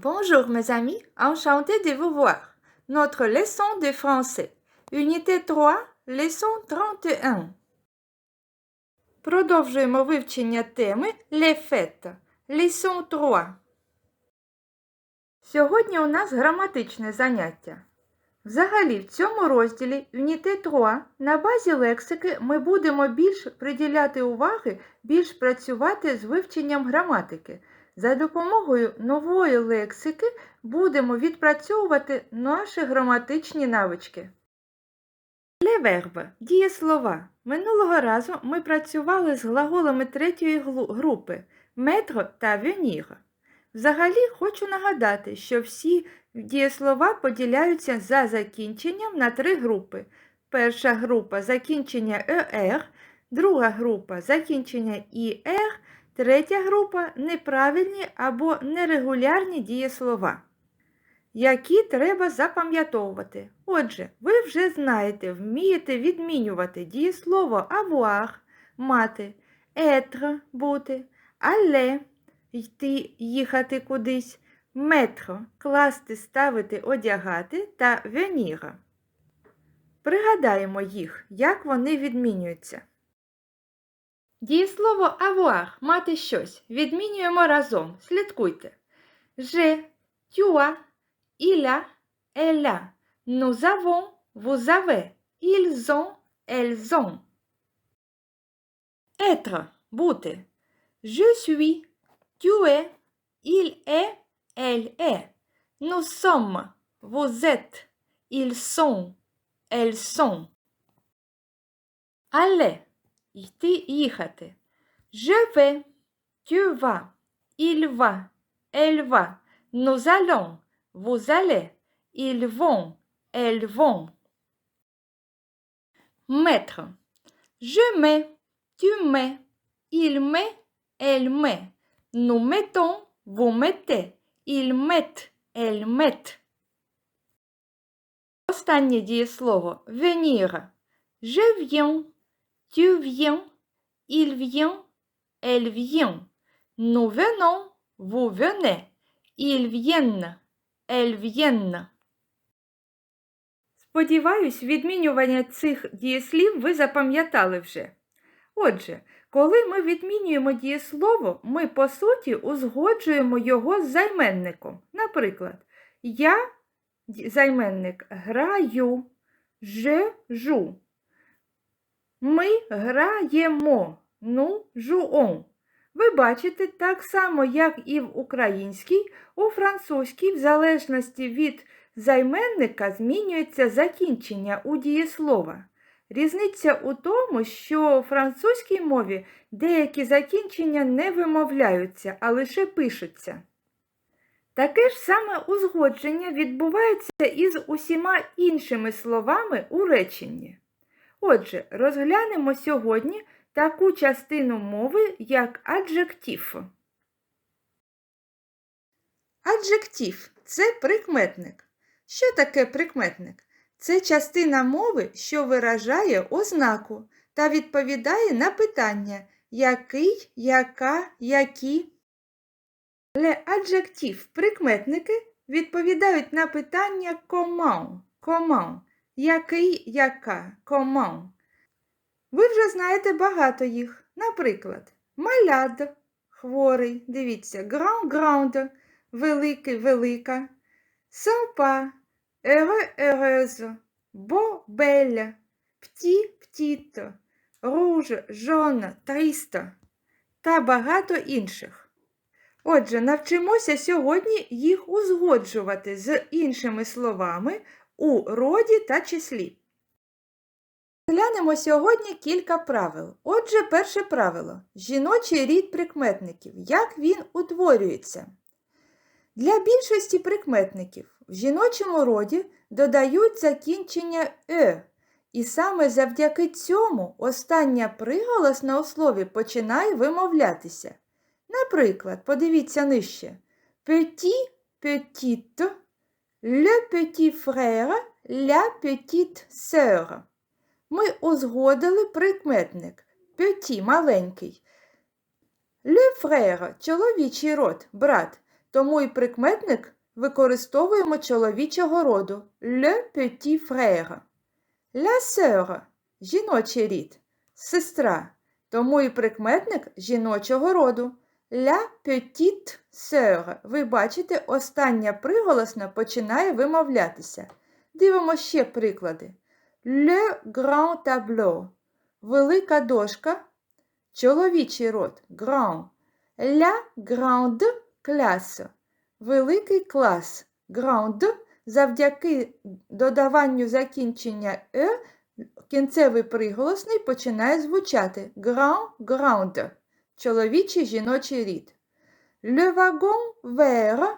Bonjour mes amis, enchanté de vous voir. Notre leçon de français. Unité 3, leçon 31. Продовжуємо вивчення теми Les fêtes. Leçon 3. Сьогодні у нас граматичне заняття. Взагалі, в цьому розділі Unité 3 на базі лексики ми будемо більш приділяти уваги, більш працювати з вивченням граматики. За допомогою нової лексики будемо відпрацьовувати наші граматичні навички. Verbes – дієслова. Минулого разу ми працювали з глаголами третьої групи mettre та venir. Взагалі хочу нагадати, що всі дієслова поділяються за закінченням на три групи. Перша група закінчення «er», друга група закінчення «ir», Третя група неправильні або нерегулярні дієслова, які треба запам'ятовувати. Отже, ви вже знаєте, вмієте відмінювати дієслово avoir – мати, être – бути, aller – йти, їхати кудись, mettre – класти, ставити, одягати та venir. Пригадаємо їх, як вони відмінюються. Дієслово avoir – мати щось. Відмінюємо разом. Слідкуйте. Je, tu as, il a, elle a. Nous avons, vous avez. Ils ont, elles ont. Être – бути. Je suis, tu es, il est, elle est. Nous sommes, vous êtes, ils sont, elles sont. Aller – йти, їхати. Je vais, tu vas, il va, elle va. Nous allons, vous allez, ils vont, elles vont. Mettre. Je mets, tu mets, il met, elle met. Nous mettons, vous mettez, ils mettent, elles mettent. Останнє дієслово venir. Je viens, tu viens, il vient, elle vient. Nous venons, vous venez. Ils viennent, elles viennent. Сподіваюсь, відмінювання цих дієслів ви запам'ятали вже. Отже, коли ми відмінюємо дієслово, ми по суті узгоджуємо його з займенником. Наприклад, я займенник граю, je жу. Ми граємо, ну, жуон. Ви бачите, так само, як і в українській, у французькій, в залежності від займенника, змінюється закінчення у дієслова. Різниця у тому, що у французькій мові деякі закінчення не вимовляються, а лише пишуться. Таке ж саме узгодження відбувається із усіма іншими словами у реченні. Отже, розглянемо сьогодні таку частину мови, як аджектив. Аджектив це прикметник. Що таке прикметник? Це частина мови, що виражає ознаку та відповідає на питання який, яка, які. Але аджектив прикметники відповідають на питання comment, який, яка, comment. Ви вже знаєте багато їх. Наприклад, маляд, хворий, дивіться, grande, великий, велика, sympa, heureux, heureuse, beau, belle, petit, petite, rouge, jaune, triste та багато інших. Отже, навчимося сьогодні їх узгоджувати з іншими словами у роді та числі. Глянемо сьогодні кілька правил. Отже, перше правило жіночий рід прикметників. Як він утворюється? Для більшості прикметників в жіночому роді додають закінчення е, і саме завдяки цьому остання приголосна у слові починає вимовлятися. Наприклад, подивіться нижче. Petit, petite, le petit frère, la petite sœur. Ми узгодили прикметник petit – маленький. Le frère – чоловічий род, брат, тому і прикметник використовуємо чоловічого роду le petit frère. La sœur – жіночий рід, сестра, тому і прикметник жіночого роду. La petite sœur. Ви бачите, остання приголосна починає вимовлятися. Дивимо ще приклади. Le grand tableau. Велика дошка. Чоловічий род. Grand. La grande classe. Великий клас. Grand. Завдяки додаванню закінчення е, кінцевий приголосний починає звучати grand, grande. Чоловічий жіночий рід. Le wagon vert,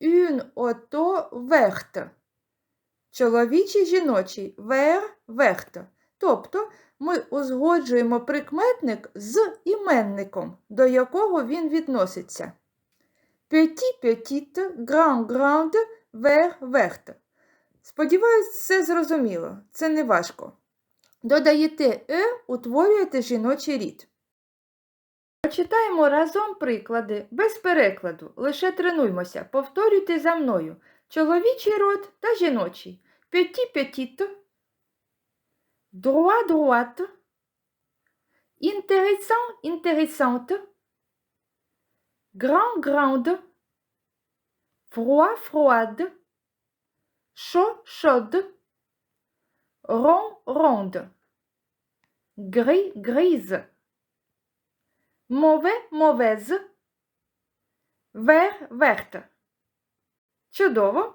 une auto verte. Чоловічий жіночий вер вехто. Тобто ми узгоджуємо прикметник з іменником, до якого він відноситься. Petit, petite, grand, grande, вер вехто. Сподіваюсь, все зрозуміло. Це не важко. Додаєте е, утворюєте жіночий рід. Прочитаємо разом приклади без перекладу. Лише тренуймося. Повторюйте за мною. Чоловічий род та жіночий. Petit, petite. Droit, droite. Intéressant, intéressante. Grand, grande. Froid, froide. Chaud, chaude. Rond, ronde. Gris, grise. Mauvais, mauvaise. Vert, verte. Чудово!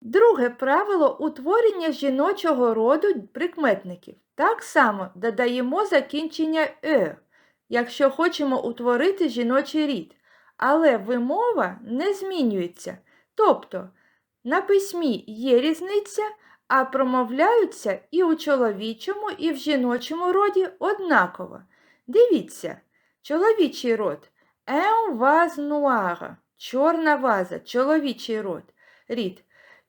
Друге правило утворення жіночого роду прикметників. Так само додаємо закінчення е, якщо хочемо утворити жіночий рід. Але вимова не змінюється. Тобто на письмі є різниця, а промовляються і у чоловічому, і в жіночому роді однаково. Дивіться, чоловічий род un vase noir, чорна ваза, чоловічий род, рід.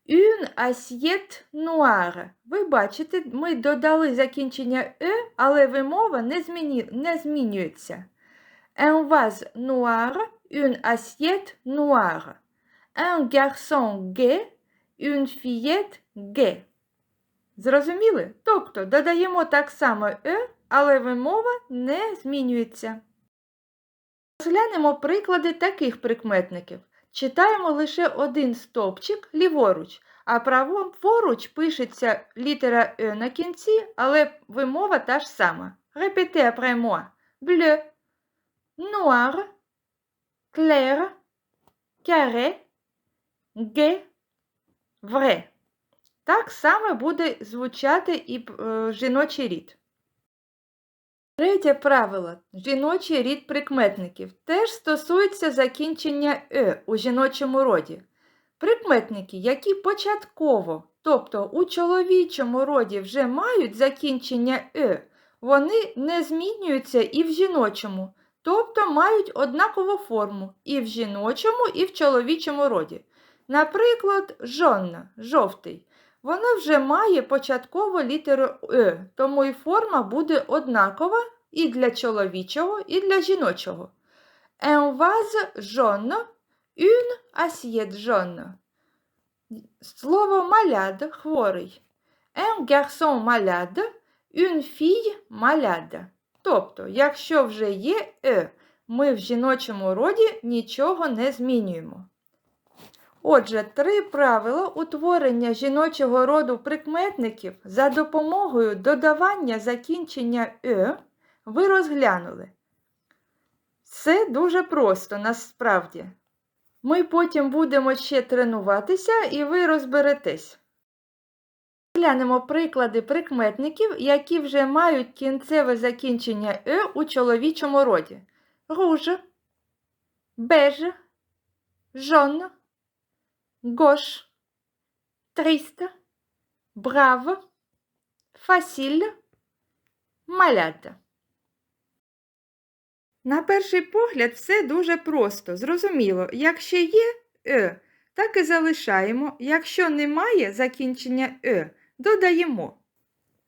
Une assiette noire. Ви бачите, ми додали закінчення е, але вимова не, зміні... не змінюється. Un vase noir, une assiette noire. Un garçon gai, une fillette gai. Зрозуміли? Тобто додаємо так само е, але вимова не змінюється. Розглянемо приклади таких прикметників. Читаємо лише один стовпчик ліворуч, а праворуч пишеться літера Е на кінці, але вимова та ж сама. Répétez après moi. Bleu, noir, clair, carré, gai. Так само буде звучати і е, жіночий рід. Третє правило жіночий рід прикметників теж стосується закінчення е у жіночому роді. Прикметники, які початково, тобто у чоловічому роді вже мають закінчення е, вони не змінюються і в жіночому, тобто мають однакову форму і в жіночому, і в чоловічому роді. Наприклад, жонна жовтий. Вона вже має початкову літеру Е, тому і форма буде однакова і для чоловічого, і для жіночого. Un vase jaune, une assiette jaune. Слово маляд хворий. Un garçon malade, une fille malade. Тобто, якщо вже є Е, ми в жіночому роді нічого не змінюємо. Отже, три правила утворення жіночого роду прикметників за допомогою додавання закінчення е ви розглянули. Це дуже просто насправді. Ми потім будемо ще тренуватися і ви розберетесь. Глянемо приклади прикметників, які вже мають кінцеве закінчення е у чоловічому роді. Руж, беж, жон, gauche, triste, brave, facile, malade. На перший погляд все дуже просто. Зрозуміло, якщо є е, так і залишаємо. Якщо немає закінчення е, додаємо.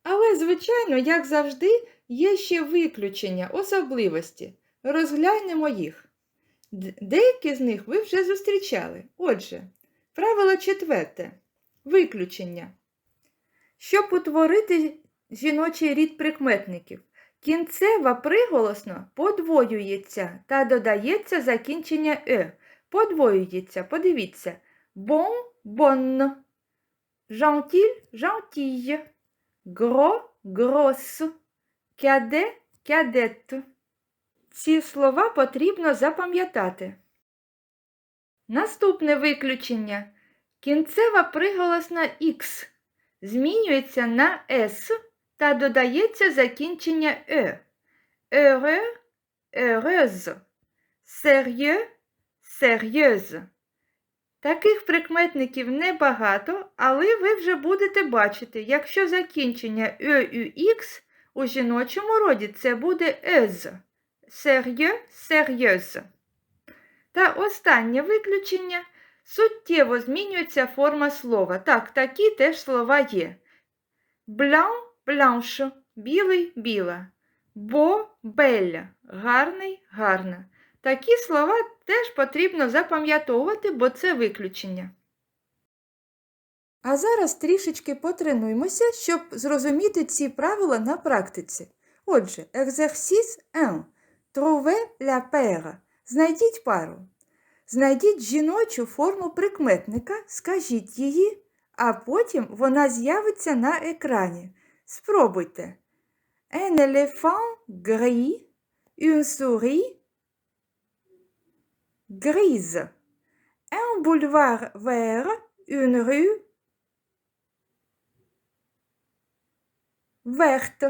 Але, звичайно, як завжди, є ще виключення, особливості. Розглянемо їх. Деякі з них ви вже зустрічали. Отже, правило четверте. Виключення. Щоб утворити жіночий рід прикметників, кінцева приголосно подвоюється та додається закінчення е. Подвоюється, подивіться. Bon, bonne. Gentil, gentille. Gros, grosse. Cadet, cadette. Ці слова потрібно запам'ятати. Наступне виключення. Кінцева приголосна X змінюється на S та додається закінчення Е. Heureux, heureuse. Sérieux, sérieuse. Таких прикметників небагато, але ви вже будете бачити, якщо закінчення Е і X у жіночому роді це буде «ез». Sérieux, sérieuse. Та останнє виключення суттєво змінюється форма слова. Так, такі теж слова є. Blanc, blanche, білий, біла. Бо, белля, гарний, гарна. Такі слова теж потрібно запам'ятовувати, бо це виключення. А зараз трішечки потренуємося, щоб зрозуміти ці правила на практиці. Отже, екзерсіс 1. Trouver la paire. Знайдіть пару. Знайдіть жіночу форму прикметника, скажіть її, а потім вона з'явиться на екрані. Спробуйте. Un éléphant gris, une souris grise. Un boulevard vert, une rue verte.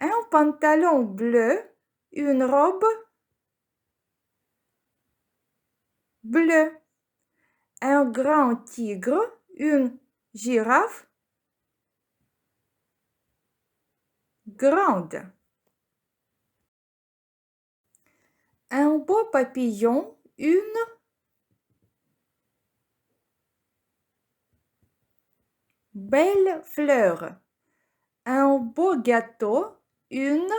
Un pantalon bleu, une robe bleue. Un grand tigre, une girafe grande. Un beau papillon, une belle fleur. Un beau gâteau, une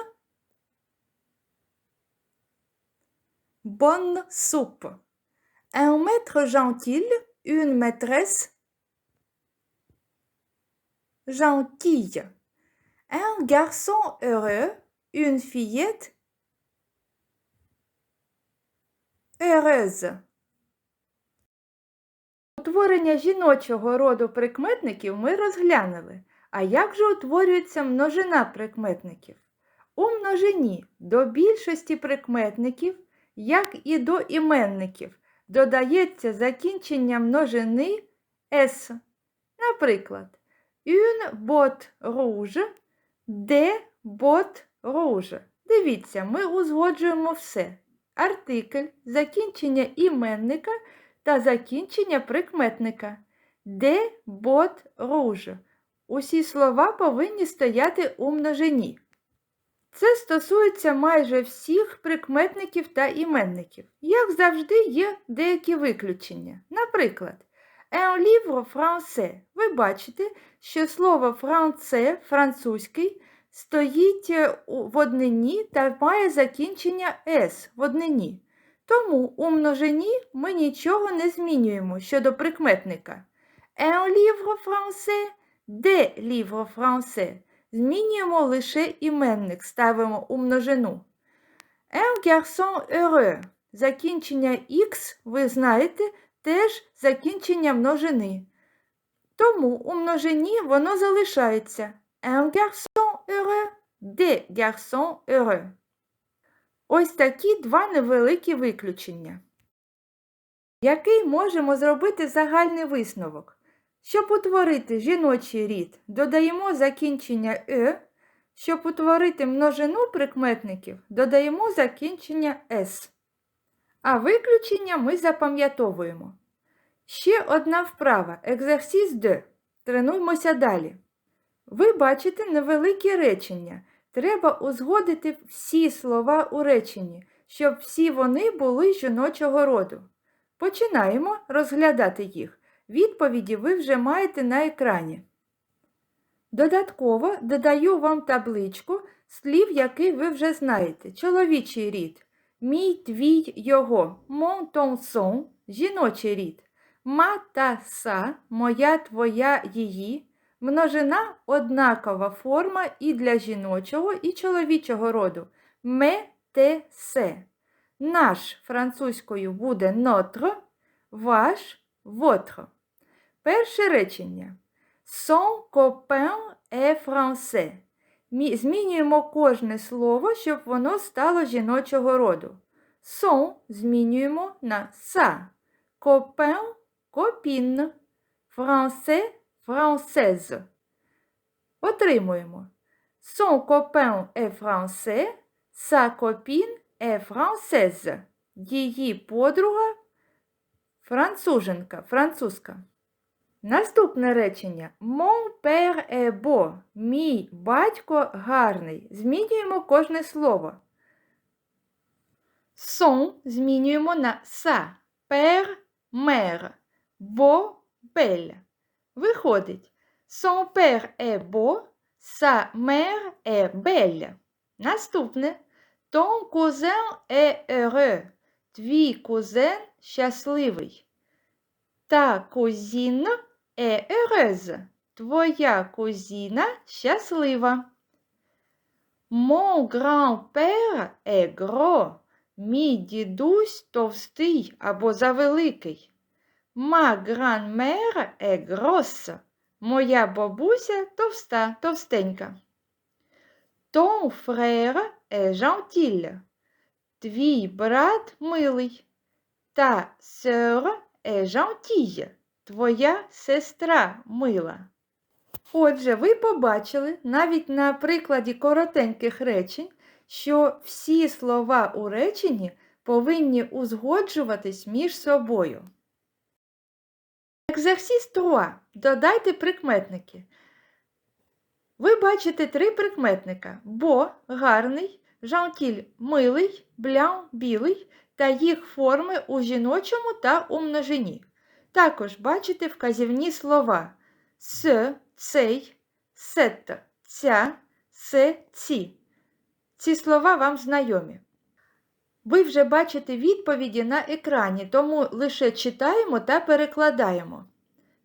bonne soupe. Un maître gentil, une maîtresse gentille. Un garçon heureux, une fillette heureuse. Утворення жіночого роду прикметників ми розглянули. А як же утворюється множина прикметників? У множині до більшості прикметників, як і до іменників, додається закінчення множини с. Наприклад, une botte rouge, де бот rouge. Дивіться, ми узгоджуємо все. Артикль, закінчення іменника та закінчення прикметника. Де бот rouge. Усі слова повинні стояти у множині. Це стосується майже всіх прикметників та іменників. Як завжди, є деякі виключення. Наприклад, un livre français. Ви бачите, що слово français, французький, стоїть е, в однині та має закінчення с в однині. Тому у множині ми нічого не змінюємо щодо прикметника. Un livre français, des livres français. Змінюємо лише іменник, ставимо у множину. Un garçon heureux. Закінчення X, ви знаєте, теж закінчення множини. Тому у множині воно залишається. Un garçon heureux, des garçons heureux. Ось такі два невеликі виключення. Який можемо зробити загальний висновок? Щоб утворити жіночий рід, додаємо закінчення е, щоб утворити множину прикметників, додаємо закінчення с. А виключення ми запам'ятовуємо. Ще одна вправа екзерсіс Д. Тренуємося далі. Ви бачите невеликі речення. Треба узгодити всі слова у реченні, щоб всі вони були жіночого роду. Починаємо розглядати їх. Відповіді ви вже маєте на екрані. Додатково додаю вам табличку слів, які ви вже знаєте. Чоловічий рід Мій твій його. Mon ton son жіночий рід. Ма та са моя твоя її. Множина однакова форма і для жіночого, і чоловічого роду. Ме те се. Наш французькою буде notre, ваш votre. Перше речення. Son copain est français. Мі- Змінюємо кожне слово, щоб воно стало жіночого роду. Son змінюємо на sa. Copain – copine. Français – française. Отримуємо. Son copain est français. Sa copine est française. Її подруга француженка, французька. Наступне речення. Mon père est beau. Мій батько гарний. Змінюємо кожне слово. Son змінюємо на sa. Père, mère. Beau, belle. Виходить. Son père est beau. Sa mère est belle. Наступне. Ton cousin est heureux. Твій кузен щасливий. Ta cousine est heureuse. Твоя кузіна щаслива. Mon grand-père est gros. Мій дідусь товстий або завеликий. Ma grand-mère est grosse. Моя бабуся товста, товстенька. Ton frère est gentil. Твій брат милий. Ta sœur est gentille. Твоя сестра мила. Отже, ви побачили навіть на прикладі коротеньких речень, що всі слова у реченні повинні узгоджуватись між собою. Екзерсіс 3. Додайте прикметники. Ви бачите три прикметника: бо гарний, жантіль милий, блян білий та їх форми у жіночому та у множині. Також бачите вказівні слова с, цей, сет, ця, се, ці. Ці слова вам знайомі. Ви вже бачите відповіді на екрані, тому лише читаємо та перекладаємо.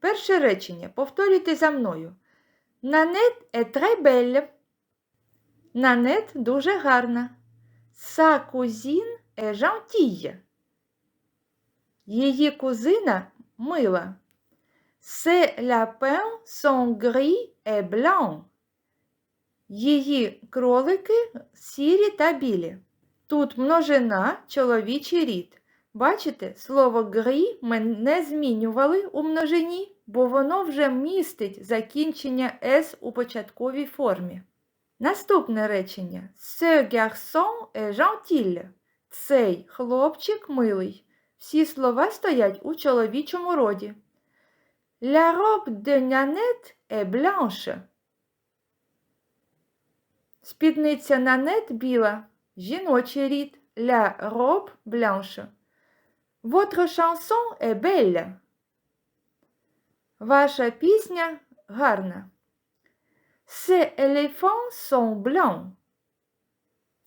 Перше речення. Повторюйте за мною. Нанет très. Нанет дуже гарна. Sa cousine est gentille. Її кузина мила. Ses lapins sont gris et blancs. Її кролики сірі та білі. Тут множина чоловічий рід. Бачите, слово грі ми не змінювали у множині, бо воно вже містить закінчення с у початковій формі. Наступне речення. Ce garçon est gentil. Цей хлопчик милий. Всі слова стоять у чоловічому роді. La robe de Nanette est blanche. Спідниця Нанет біла. Жіночий рід. La robe blanche. Votre chanson est belle. Ваша пісня гарна. Ces éléphants sont blancs.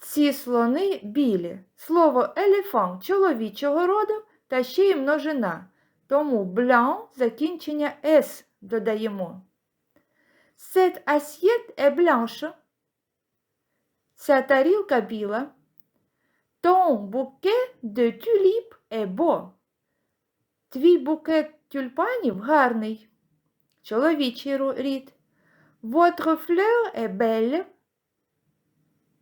Ці слони білі. Слово елефант чоловічого роду та ще й множина. Тому blanc закінчення S додаємо. Cette assiette est blanche. Ця тарілка біла. Ton bouquet de tulipes est beau. Твій букет тюльпанів гарний. Чоловічий рід. Votre fleur est belle.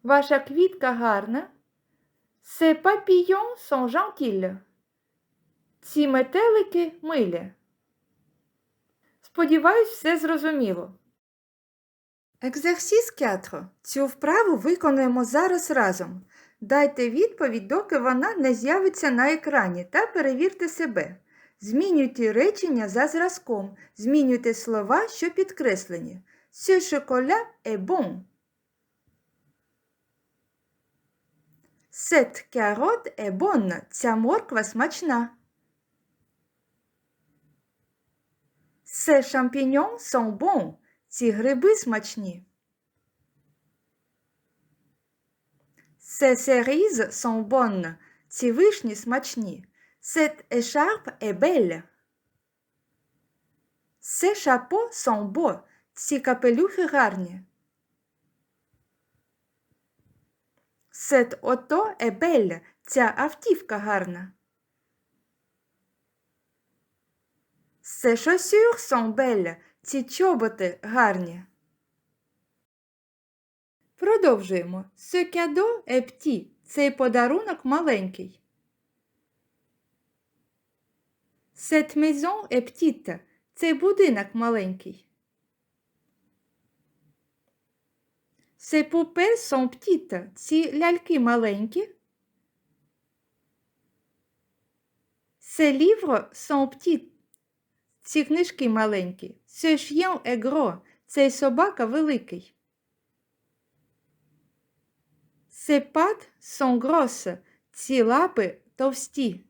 Ваша квітка гарна. Ces papillons sont gentils. Ці метелики милі. Сподіваюсь, все зрозуміло. Екзерсіс 4. Цю вправу виконуємо зараз разом. Дайте відповідь, доки вона не з'явиться на екрані, та перевірте себе. Змінюйте речення за зразком. Змінюйте слова, що підкреслені. Ce chocolat est bon. Cette carotte est bonne. Ця морква смачна. Ces champignons sont bons. Ці гриби смачні. Ces cerises sont bonnes. Ці вишні смачні. Cette écharpe est belle. Ces chapeaux sont beaux. Ці капелюхи гарні. Cette auto est belle. Ця автівка гарна. Ces chaussures sont belles. Ці чоботи гарні. Продовжуємо. Ce cadeau est petit. Цей подарунок маленький. Cette maison est petite. Цей будинок маленький. Ces poupées sont petites. Ці ляльки маленькі. Ces livres sont petits. Ці книжки маленькі. Ce chien est gros. Цей собака великий. Ces pattes sont grosses. Ці лапи товсті.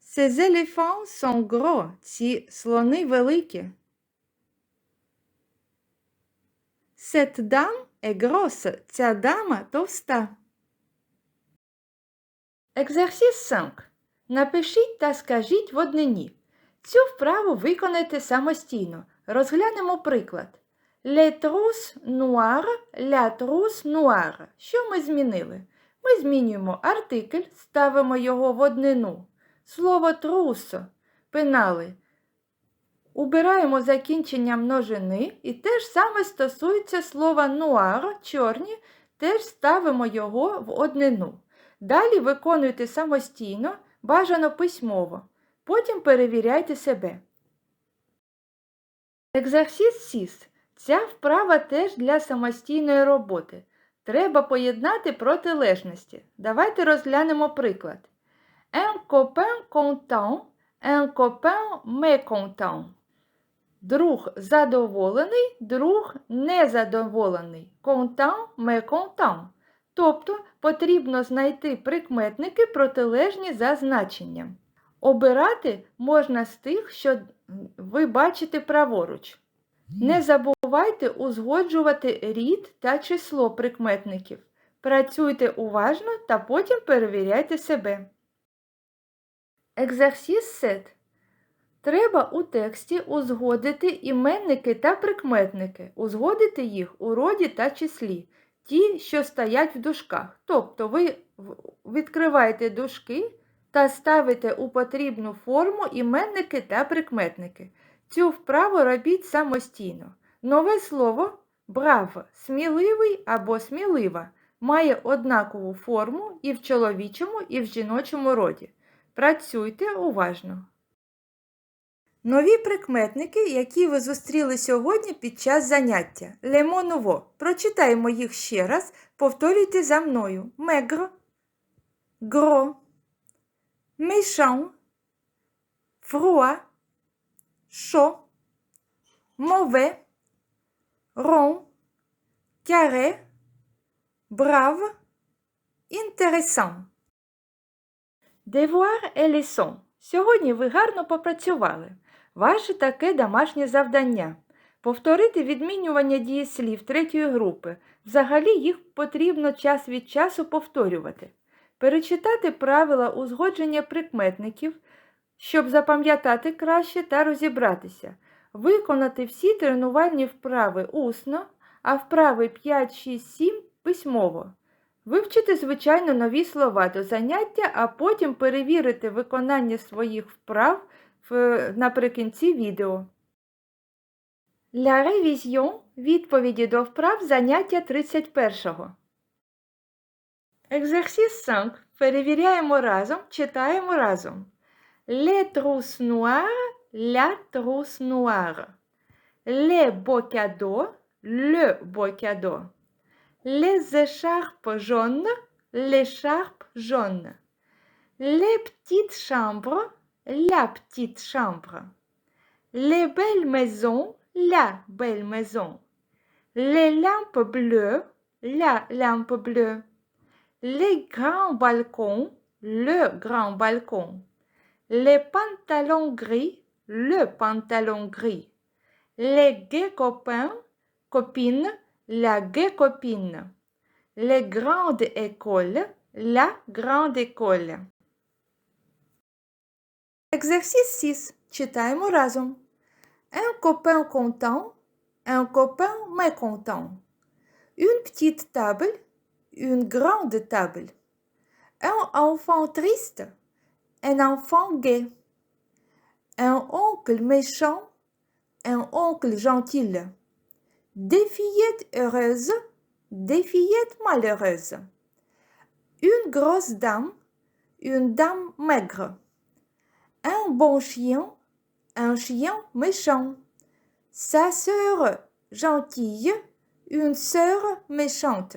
Ces éléphants sont gros. Ці слони великі. Cette dame est grosse. Ця дама товста. Екзерсіс 5. Напишіть та скажіть в однині. Цю вправу виконайте самостійно. Розглянемо приклад. Les trousses noires, la trousse noire. Що ми змінили? Ми змінюємо артикль, ставимо його в однину. Слово трусо пенали. Убираємо закінчення множини і те ж саме стосується слова нуар, чорні, теж ставимо його в однину. Далі виконуйте самостійно, бажано письмово. Потім перевіряйте себе. Екзерсіс сіс. Ця вправа теж для самостійної роботи. Треба поєднати протилежності. Давайте розглянемо приклад. Un copain content, un copain mécontent. Друг задоволений, друг незадоволений. Content, mécontent. Тобто потрібно знайти прикметники протилежні за значенням. Обирати можна з тих, що ви бачите праворуч. Не забувайте узгоджувати рід та число прикметників. Працюйте уважно та потім перевіряйте себе. Екзерсіс сет. Треба у тексті узгодити іменники та прикметники, узгодити їх у роді та числі, ті, що стоять в дужках. Тобто ви відкриваєте дужки та ставите у потрібну форму іменники та прикметники. Цю вправу робіть самостійно. Нове слово браво, сміливий або смілива має однакову форму і в чоловічому, і в жіночому роді. Працюйте уважно. Нові прикметники, які ви зустріли сьогодні під час заняття. Лемо ново. Прочитаємо їх ще раз. Повторюйте за мною. Мегро, гро, froid, chaud, mauvais, rond, carré, brave, intéressant. Devoir et leçon. Сьогодні ви гарно попрацювали. Ваше таке домашнє завдання. Повторити відмінювання дієслів третьої групи. Взагалі їх потрібно час від часу повторювати. Перечитати правила узгодження прикметників, щоб запам'ятати краще та розібратися. Виконати всі тренувальні вправи усно, а вправи 5, 6, 7 письмово. Вивчити, звичайно, нові слова до заняття, а потім перевірити виконання своїх вправ наприкінці відео. Для ревізіон відповіді до вправ заняття 31. Екзерсіс 5. Перевіряємо разом, читаємо разом. Les trousses noires, la trousse noire. Les cadeaux, le cadeau. Les écharpes jaunes, l'écharpe jaune. Les petites chambres, la petite chambre. Les belles maisons, la belle maison. Les lampes bleues, la lampe bleue. Les grands balcons, le grand balcon. Les pantalons gris, le pantalon gris. Les gays copains, copines, la gaie copine. les grandes écoles, la grande école. Exercice 6. Читаємо разом. Un copain content, un copain mécontent. Une petite table, une grande table. Un enfant triste, un enfant gai. Un oncle méchant, un oncle gentil. Des fillettes heureuses, des fillettes malheureuses. Une grosse dame, une dame maigre. Un bon chien, un chien méchant. Sa sœur gentille, une sœur méchante.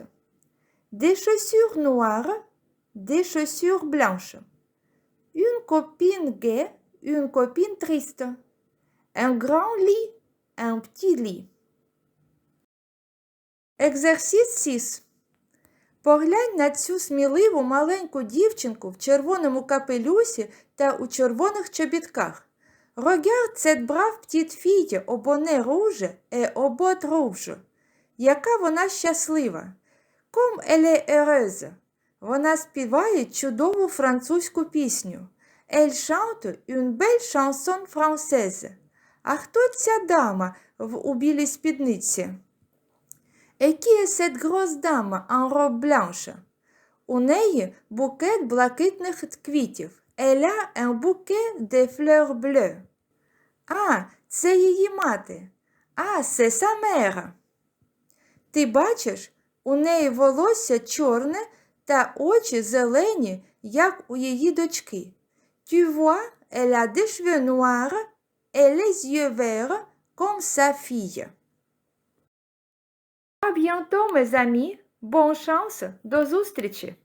Des chaussures noires, des chaussures blanches. Une copine gaie, une copine triste. Un grand lit, un petit lit. Exercice 6. Поглянь на цю сміливу маленьку дівчинку в червоному капелюсі та у червоних чобітках. Regarde cette brave petite fille au bonnet rouge et au bottes. Яка вона щаслива. Elle est heureuse. Вона співає чудову французьку пісню. Elle chante une belle chanson française. А хто ця дама в у білій спідниці? Et qui est cette grosse dame en robe blanche? У неї букет блакитних квітів. Elle a un bouquet de fleurs bleues. А, це її мати. А, це sa mère. Ти бачиш, у неї волосся чорне та очі зелені, як у її дочки. Tu vois, elle a des cheveux noirs et les yeux verts comme sa fille. À bientôt, mes amis. Bonne chance. До зустрічі.